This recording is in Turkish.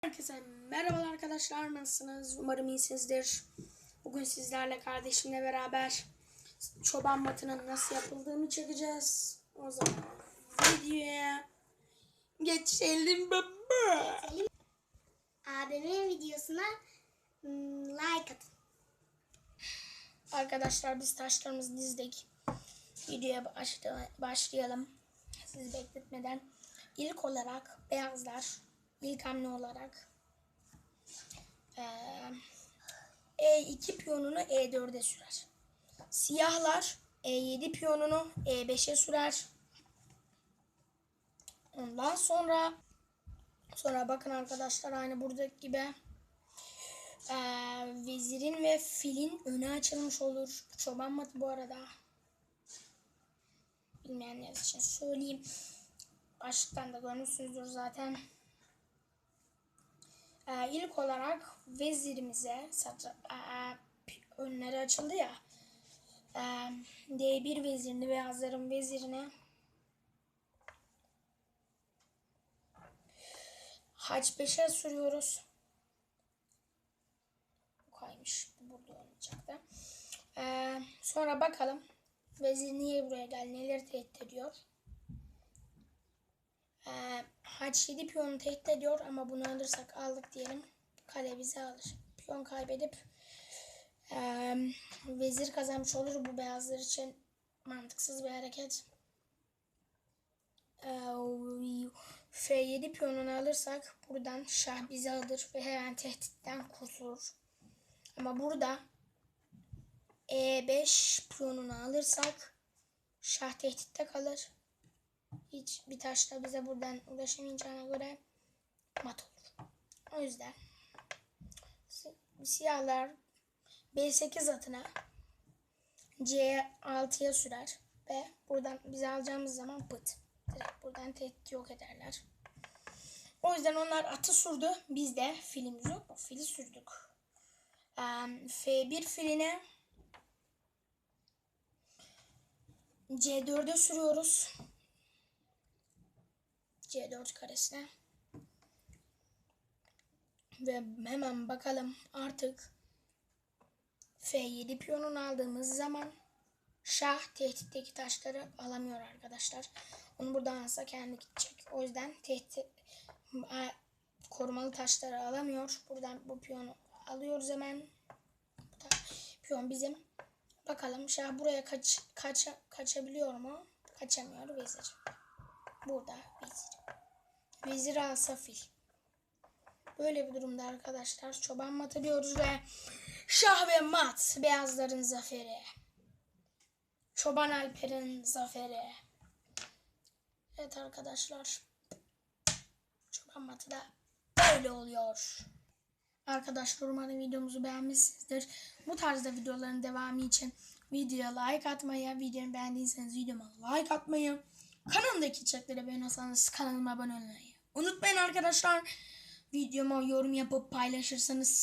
Herkese merhabalar arkadaşlar nasılsınız? Umarım iyisinizdir. Bugün sizlerle kardeşimle beraber çoban matının nasıl yapıldığını çekeceğiz. O zaman videoya geçelim baba. Abimin videosuna hmm, like atın. Arkadaşlar biz taşlarımızı dizdik. Videoya başla- başlayalım. Sizi bekletmeden. İlk olarak beyazlar ilk hamle olarak eee, E2 piyonunu E4'e sürer. Siyahlar E7 piyonunu E5'e sürer. Ondan sonra sonra bakın arkadaşlar aynı buradaki gibi ee, vezirin ve filin önü açılmış olur. Çoban matı bu arada. Bilmeyenler için söyleyeyim. Başlıktan da görmüşsünüzdür zaten. İlk olarak vezirimize satra, ee, önleri açıldı ya. Ee, D1 vezirini ve Hazar'ın vezirine H5'e sürüyoruz kaymış. Bu burada olmayacaktı. Ee, sonra bakalım. Vezir niye buraya geldi? Neleri tehdit ediyor? Ee, H7 piyonu tehdit ediyor ama bunu alırsak aldık diyelim. Kale bizi alır. Piyon kaybedip ee, vezir kazanmış olur. Bu beyazlar için mantıksız bir hareket. Ee, F7 piyonunu alırsak buradan şah bizi alır ve hemen tehditten kurtulur. Ama burada E5 piyonunu alırsak şah tehditte kalır. Hiç bir taşla bize buradan ulaşamayacağına göre mat olur. O yüzden si- siyahlar B8 atına C6'ya sürer ve buradan bizi alacağımız zaman pıt. Direkt buradan tehdit yok ederler. O yüzden onlar atı sürdü. Biz de filimizi yok? Fili sürdük. Em, F1 filine C4'e sürüyoruz. C4 karesine. Ve hemen bakalım artık F7 piyonunu aldığımız zaman Şah tehditteki taşları alamıyor arkadaşlar. Onu buradan alsa kendi gidecek. O yüzden tehdit korumalı taşları alamıyor. Buradan bu piyonu alıyoruz hemen. Bu piyon bizim. Bakalım Şah buraya kaç, kaç, kaçabiliyor mu? Kaçamıyor vezir. Burada vezir. Vezir alsa fil. Böyle bir durumda arkadaşlar çoban matı diyoruz ve şah ve mat beyazların zaferi. Çoban Alper'in zaferi. Evet arkadaşlar. Çoban matı da böyle oluyor. Arkadaşlar umarım videomuzu beğenmişsinizdir. Bu tarzda videoların devamı için videoya like atmayı, videoyu beğendiyseniz videoma like atmayı, kanalımdaki içerikleri beğeniyorsanız kanalıma abone olmayı unutmayın arkadaşlar. Videoma yorum yapıp paylaşırsanız